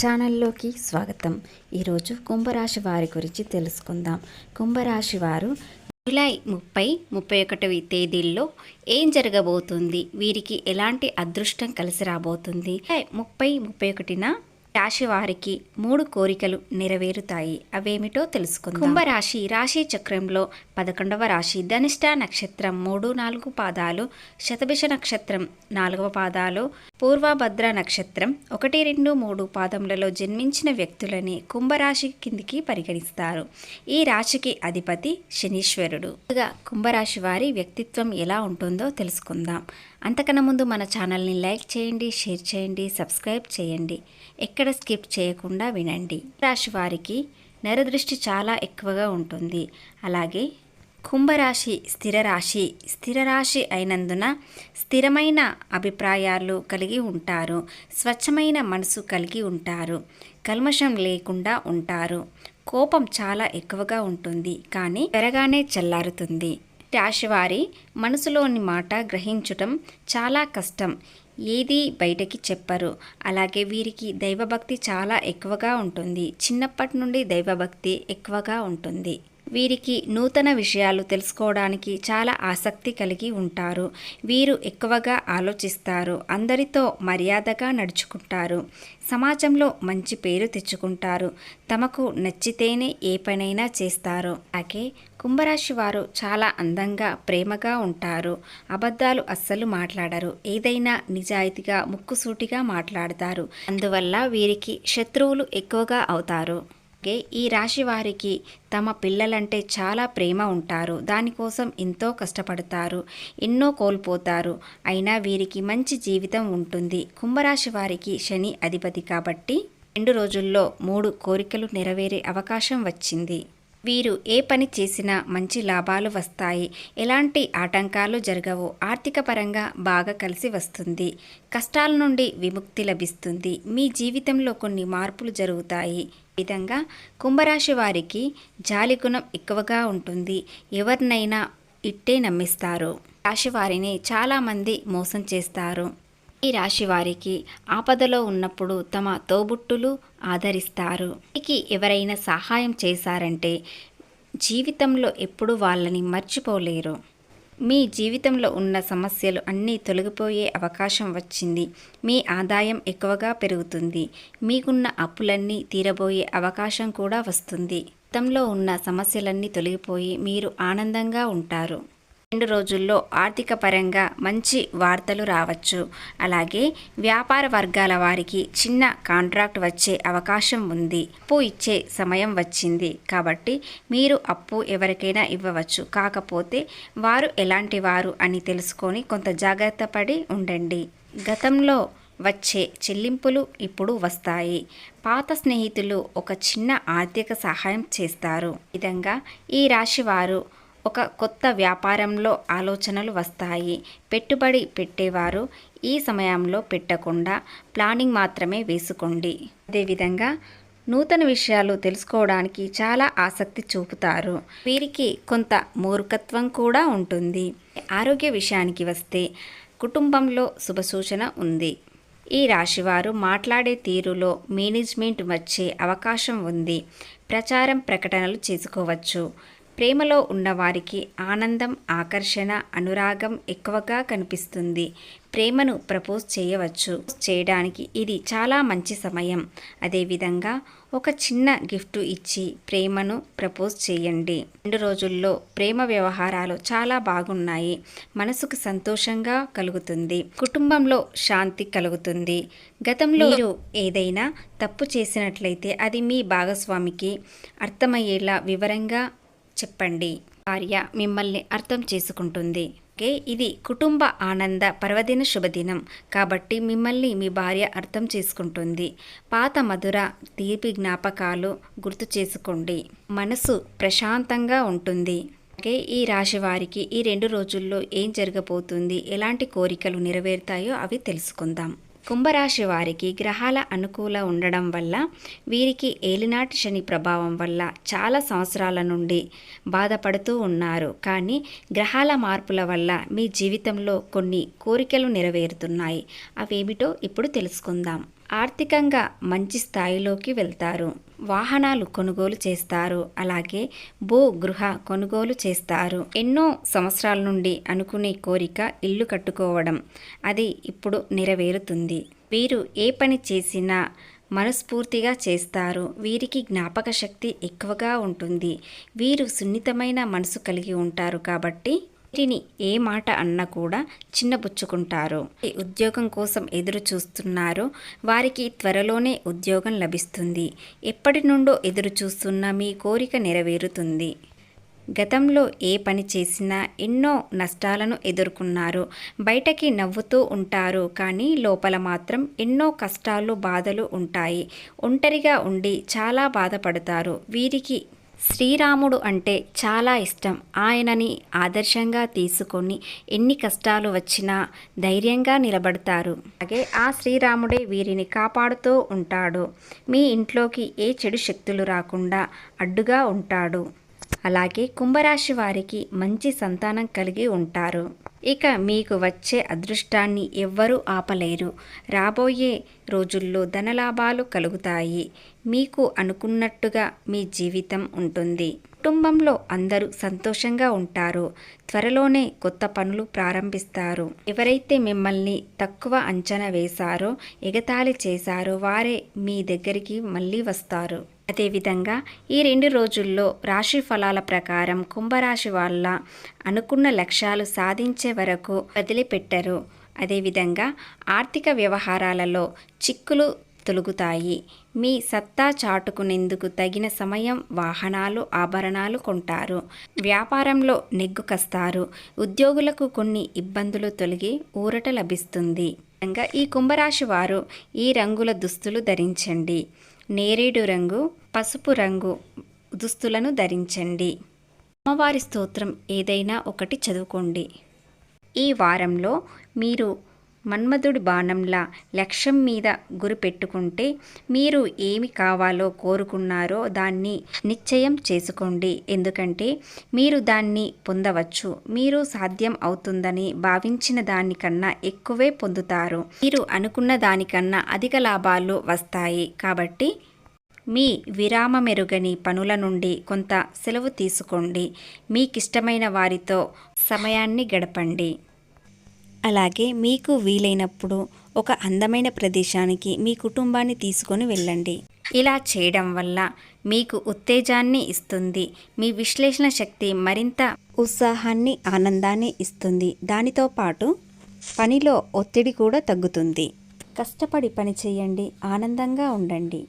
ఛానల్లోకి స్వాగతం. ఈరోజు కుంభరాశి వారి గురించి తెలుసుకుందాం. కుంభరాశి వారు జూలై ముప్పై ముప్పై ఒకటవి తేదీల్లో ఏం జరగబోతుంది? వీరికి ఎలాంటి అదృష్టం కలిసి రాబోతుంది? ముప్పై ముప్పై ఒకటిన రాశి వారికి మూడు కోరికలు నెరవేరుతాయి. అవేమిటో తెలుసుకుందాం. కుంభరాశి రాశి చక్రంలో పదకొండవ రాశి ధనిష్ట నక్షత్రం మూడు నాలుగు పాదాలు శతభిష నక్షత్రం నాలుగవ పాదాలు పూర్వభద్ర నక్షత్రం ఒకటి రెండు మూడు పాదములలో జన్మించిన వ్యక్తులని కుంభరాశి కిందికి పరిగణిస్తారు. ఈ రాశికి అధిపతి శనీశ్వరుడు. కుంభరాశి వారి వ్యక్తిత్వం ఎలా ఉంటుందో తెలుసుకుందాం. అంతకన్నా ముందు మన ఛానల్ని లైక్ చేయండి షేర్ చేయండి సబ్స్క్రైబ్ చేయండి. ఎక్కడ స్కిప్ చేయకుండా వినండి. రాశి వారికి నరదృష్టి చాలా ఎక్కువగా ఉంటుంది. అలాగే కుంభరాశి స్థిర రాశి స్థిర రాశి అయినందున స్థిరమైన అభిప్రాయాలు కలిగి ఉంటారు. స్వచ్ఛమైన మనసు కలిగి ఉంటారు. కల్మషం లేకుండా ఉంటారు. కోపం చాలా ఎక్కువగా ఉంటుంది. కానీ త్వరగానే చల్లారుతుంది. రాశివారి మనసులోని మాట గ్రహించటం చాలా కష్టం. ఏది బయటకి చెప్పరు. అలాగే వీరికి దైవభక్తి చాలా ఎక్కువగా ఉంటుంది. చిన్నప్పటి నుండి దైవభక్తి ఎక్కువగా ఉంటుంది. వీరికి నూతన విషయాలు తెలుసుకోవడానికి చాలా ఆసక్తి కలిగి ఉంటారు. వీరు ఎక్కువగా ఆలోచిస్తారు. అందరితో మర్యాదగా నడుచుకుంటారు. సమాజంలో మంచి పేరు తెచ్చుకుంటారు. తమకు నచ్చితేనే ఏ పనైనా చేస్తారు. అలాగే కుంభరాశి వారు చాలా అందంగా ప్రేమగా ఉంటారు. అబద్ధాలు అస్సలు మాట్లాడరు. ఏదైనా నిజాయితీగా ముక్కుసూటిగా మాట్లాడతారు. అందువల్ల వీరికి శత్రువులు ఎక్కువగా అవుతారు. అలాగే ఈ రాశి వారికి తమ పిల్లలంటే చాలా ప్రేమ ఉంటారు. దానికోసం ఎంతో కష్టపడతారు. ఎన్నో కోల్పోతారు. అయినా వీరికి మంచి జీవితం ఉంటుంది. కుంభరాశి వారికి శని అధిపతి కాబట్టి రెండు రోజుల్లో మూడు కోరికలు నెరవేరే అవకాశం వచ్చింది. వీరు ఏ పని చేసినా మంచి లాభాలు వస్తాయి. ఎలాంటి ఆటంకాలు జరగవు. ఆర్థిక పరంగా బాగా కలిసి వస్తుంది. కష్టాల నుండి విముక్తి లభిస్తుంది. మీ జీవితంలో కొన్ని మార్పులు జరుగుతాయి. విధంగా కుంభరాశి వారికి జాలి గుణం ఎక్కువగా ఉంటుంది. ఎవరినైనా ఇట్టే నమ్మిస్తారు. రాశి వారిని చాలామంది మోసం చేస్తారు. ఈ రాశి వారికి ఆపదలో ఉన్నప్పుడు తమ తోబుట్టులు ఆదరిస్తారు. వీరికి ఎవరైనా సహాయం చేశారంటే జీవితంలో ఎప్పుడు వాళ్ళని మర్చిపోలేరు. మీ జీవితంలో ఉన్న సమస్యలు అన్నీ తొలగిపోయే అవకాశం వచ్చింది. మీ ఆదాయం ఎక్కువగా పెరుగుతుంది. మీకున్న అప్పులన్నీ తీరబోయే అవకాశం కూడా వస్తుంది. గతంలో ఉన్న సమస్యలన్నీ తొలగిపోయి మీరు ఆనందంగా ఉంటారు. రెండు రోజుల్లో ఆర్థిక పరంగా మంచి వార్తలు రావచ్చు. అలాగే వ్యాపార వర్గాల వారికి చిన్న కాంట్రాక్ట్ వచ్చే అవకాశం ఉంది. అప్పు ఇచ్చే సమయం వచ్చింది. కాబట్టి మీరు అప్పు ఎవరికైనా ఇవ్వవచ్చు. కాకపోతే వారు ఎలాంటి వారు అని తెలుసుకొని కొంత జాగ్రత్త పడి ఉండండి. గతంలో వచ్చే చెల్లింపులు ఇప్పుడు వస్తాయి. పాత స్నేహితులు ఒక చిన్న ఆర్థిక సహాయం చేస్తారు. విధంగా ఈ రాశి వారు ఒక కొత్త వ్యాపారంలో ఆలోచనలు వస్తాయి. పెట్టుబడి పెట్టేవారు ఈ సమయంలో పెట్టకుండా ప్లానింగ్ మాత్రమే వేసుకోండి. అదేవిధంగా నూతన విషయాలు తెలుసుకోవడానికి చాలా ఆసక్తి చూపుతారు. వీరికి కొంత మూర్ఖత్వం కూడా ఉంటుంది. ఆరోగ్య విషయానికి వస్తే కుటుంబంలో శుభసూచన ఉంది. ఈ రాశివారు మాట్లాడే తీరులో మేనేజ్మెంట్ వచ్చే అవకాశం ఉంది. ప్రచారం ప్రకటనలు చేసుకోవచ్చు. ప్రేమలో ఉన్నవారికి ఆనందం ఆకర్షణ అనురాగం ఎక్కువగా కనిపిస్తుంది. ప్రేమను ప్రపోజ్ చేయవచ్చు. చేయడానికి ఇది చాలా మంచి సమయం. అదేవిధంగా ఒక చిన్న గిఫ్ట్ ఇచ్చి ప్రేమను ప్రపోజ్ చేయండి. రెండు రోజుల్లో ప్రేమ వ్యవహారాలు చాలా బాగున్నాయి. మనసుకు సంతోషంగా కలుగుతుంది. కుటుంబంలో శాంతి కలుగుతుంది. గతంలో మీరు ఏదైనా తప్పు చేసినట్లయితే అది మీ భాగస్వామికి అర్థమయ్యేలా వివరంగా చెప్పండి. భార్య మిమ్మల్ని అర్థం చేసుకుంటుంది. ఓకే ఇది కుటుంబ ఆనంద పర్వదిన శుభదినం. కాబట్టి మిమ్మల్ని మీ భార్య అర్థం చేసుకుంటుంది. పాత మధుర తీపి జ్ఞాపకాలు గుర్తు చేసుకోండి. మనసు ప్రశాంతంగా ఉంటుంది. అలాగే ఈ రాశి వారికి ఈ రెండు రోజుల్లో ఏం జరగబోతుంది? ఎలాంటి కోరికలు నెరవేరుతాయో అవి తెలుసుకుందాం. కుంభరాశి వారికి గ్రహాల అనుకూల ఉండడం వల్ల వీరికి ఏలినాటి శని ప్రభావం వల్ల చాలా సంవత్సరాల నుండి బాధపడుతూ ఉన్నారు. కానీ గ్రహాల మార్పుల వల్ల మీ జీవితంలో కొన్ని కోరికలు నెరవేరుతున్నాయి. అవేమిటో ఇప్పుడు తెలుసుకుందాం. ఆర్థికంగా మంచి స్థాయిలోకి వెళ్తారు. వాహనాలు కొనుగోలు చేస్తారు. అలాగే భూ గృహ కొనుగోలు చేస్తారు. ఎన్నో సంవత్సరాల నుండి అనుకునే కోరిక ఇల్లు కట్టుకోవడం అది ఇప్పుడు నెరవేరుతుంది. వీరు ఏ పని చేసినా మనస్ఫూర్తిగా చేస్తారు. వీరికి జ్ఞాపక శక్తి ఎక్కువగా ఉంటుంది. వీరు సున్నితమైన మనసు కలిగి ఉంటారు కాబట్టి వీటిని ఏ మాట అన్నా కూడా చిన్నబుచ్చుకుంటారు ఉద్యోగం కోసం ఎదురు చూస్తున్నారో వారికి త్వరలోనే ఉద్యోగం లభిస్తుంది. ఎప్పటి నుండో ఎదురు చూస్తున్న మీ కోరిక నెరవేరుతుంది. గతంలో ఏ పని చేసినా ఎన్నో నష్టాలను ఎదుర్కొన్నారు. బయటకి నవ్వుతూ ఉంటారు కానీ లోపల మాత్రం ఎన్నో కష్టాలు బాధలు ఉంటాయి. ఒంటరిగా ఉండి చాలా బాధపడతారు. వీరికి శ్రీరాముడు అంటే చాలా ఇష్టం. ఆయనని ఆదర్శంగా తీసుకొని ఎన్ని కష్టాలు వచ్చినా ధైర్యంగా నిలబడతారు. అలాగే ఆ శ్రీరాముడే వీరిని కాపాడుతూ ఉంటాడు. మీ ఇంట్లోకి ఏ చెడు శక్తులు రాకుండా అడ్డుగా ఉంటాడు. అలాగే కుంభరాశి వారికి మంచి సంతానం కలిగి ఉంటారు. ఇక మీకు వచ్చే అదృష్టాన్ని ఎవ్వరూ ఆపలేరు. రాబోయే రోజుల్లో ధనలాభాలు కలుగుతాయి. మీకు అనుకున్నట్టుగా మీ జీవితం ఉంటుంది. కుటుంబంలో అందరూ సంతోషంగా ఉంటారు. త్వరలోనే కొత్త పనులు ప్రారంభిస్తారు. ఎవరైతే మిమ్మల్ని తక్కువ అంచనా వేశారో ఎగతాళి చేశారో వారే మీ దగ్గరికి మళ్ళీ వస్తారు. అదేవిధంగా ఈ రెండు రోజుల్లో రాశి ఫలాల ప్రకారం కుంభరాశి వాళ్ళ అనుకున్న లక్ష్యాలు సాధించే వరకు వదిలిపెట్టరు. అదేవిధంగా ఆర్థిక వ్యవహారాలలో చిక్కులు తొలుగుతాయి. మీ సత్తా చాటుకునేందుకు తగిన సమయం వాహనాలు ఆభరణాలు కొంటారు. వ్యాపారంలో నెగ్గు కస్తారు. ఉద్యోగులకు కొన్ని ఇబ్బందులు తొలగి ఊరట లభిస్తుంది. ఇంకా ఈ కుంభరాశి వారు ఈ రంగుల దుస్తులు ధరించండి. నేరేడు రంగు పసుపు రంగు దుస్తులను ధరించండి. అమ్మవారి స్తోత్రం ఏదైనా ఒకటి చదువుకోండి. ఈ వారంలో మీరు మన్మధుడి బాణంలా లక్ష్యం మీద గురి పెట్టుకుంటే మీరు ఏమి కావాలో కోరుకున్నారో దాన్ని నిశ్చయం చేసుకోండి. ఎందుకంటే మీరు దాన్ని పొందవచ్చు. మీరు సాధ్యం అవుతుందని భావించిన దానికన్నా ఎక్కువే పొందుతారు. మీరు అనుకున్న దానికన్నా అధిక లాభాలు వస్తాయి. కాబట్టి మీ విరామ మెరుగని పనుల నుండి కొంత సెలవు తీసుకోండి. మీకిష్టమైన వారితో సమయాన్ని గడపండి. అలాగే మీకు వీలైనప్పుడు ఒక అందమైన ప్రదేశానికి మీ కుటుంబాన్ని తీసుకొని వెళ్ళండి. ఇలా చేయడం వల్ల మీకు ఉత్తేజాన్ని ఇస్తుంది. మీ విశ్లేషణ శక్తి మరింత ఉత్సాహాన్ని ఆనందాన్ని ఇస్తుంది. దానితో పాటు పనిలో ఒత్తిడి కూడా తగ్గుతుంది. కష్టపడి పని చేయండి. ఆనందంగా ఉండండి.